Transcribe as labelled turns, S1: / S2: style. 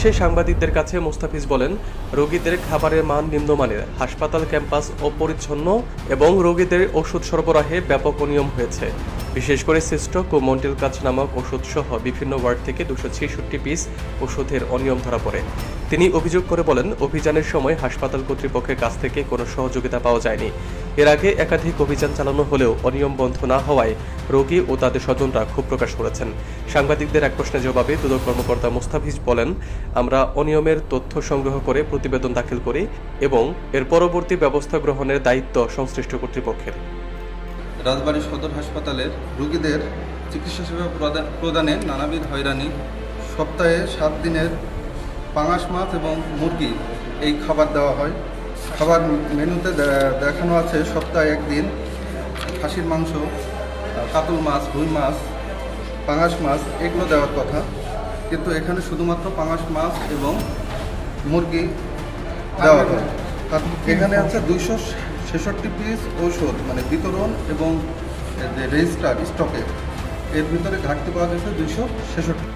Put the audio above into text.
S1: সে সাংবাদিকদের কাছে মোস্তাফিজ বলেন, রোগীদের খাবারের মান নিম্নমানের, হাসপাতাল, ক্যাম্পাস অপরিচ্ছন্ন এবং রোগীদের ওষুধ সরবরাহে ব্যাপক অনিয়ম হয়েছে। বিশেষ করে সিস্টক ও মন্টেল কাজ নামক ওষুধ সহ বিভিন্ন ওয়ার্ড থেকে দুশো ছেষট্টি পিস ওষুধের অনিয়ম ধরা পড়ে। তিনি অভিযোগ করে বলেন, অভিযানের সময় হাসপাতাল কর্তৃপক্ষের কাছ থেকে কোনো সহযোগিতা পাওয়া যায়নি। এর আগে একাধিক অভিযান চালানো হলেও অনিয়ম বন্ধ না হওয়ায় রোগী ও তাদের স্বজনরা ক্ষোভ প্রকাশ করেছেন। সাংবাদিকদের এক প্রশ্নের জবাবে দুদক কর্মকর্তা মুস্তাফিজ বলেন, আমরা অনিয়মের তথ্য সংগ্রহ করে প্রতিবেদন দাখিল করি এবং এর পরবর্তী ব্যবস্থা গ্রহণের দায়িত্ব সংশ্লিষ্ট কর্তৃপক্ষের।
S2: রাজবাড়ী সদর হাসপাতালের রোগীদের চিকিৎসা সেবা প্রদান- নানাবিধ হয়রানি। সপ্তাহে সাত দিনের পাঙাশ মাছ এবং মুরগি এই খাবার দেওয়া হয়। খাবার মেনুতে দেখানো আছে সপ্তাহে একদিন, খাসির মাংস, কাতল মাছ, রুই মাছ, পাঙাশ মাছ, এগুলো দেওয়ার কথা। কিন্তু এখানে শুধুমাত্র পাঙাশ মাছ এবং মুরগি দেওয়া হয়। এখানে আছে দুইশো ছেষট্টি পিস ঔষধ মানে বিতরণ এবং রেজিস্টার স্টকে। এর ভিতরে ঘাটতি পাওয়া গেছে দুইশো ছেষট্টি।